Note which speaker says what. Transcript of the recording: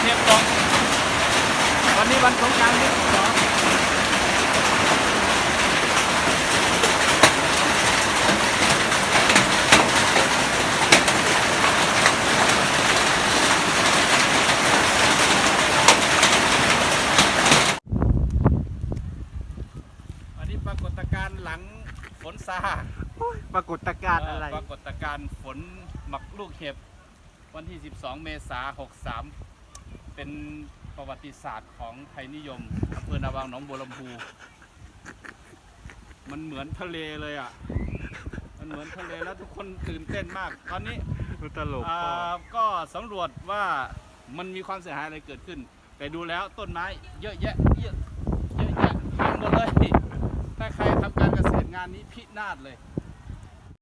Speaker 1: วันนี้วันสงกรารที่สองอันนี้ปรากฏการณ์หลังฝนซา
Speaker 2: ปรากฏการณ์อะไร
Speaker 1: เปรากฏการณ์ฝนหมักลูกเห็บ วันที่ 12 เมษายน 63 เป็นประวัติศาสตร์ของไทยนิยมอำเภอนาวังหนองบัวลำพู มันเหมือนทะเลเลยอะ มันเหมือนทะเลแล้วทุกคนตื่นเต้นมาก ตอนนี้
Speaker 2: ตลก
Speaker 1: อ่าก็สำรวจว่ามันมีความเสียหายอะไรเกิดขึ้น แต่ดูแล้วต้นไม้เยอะแยะเยอะเยอะแยะพังหมดเลย ถ้าใครทำการเกษตรงานนี้พินาศเลย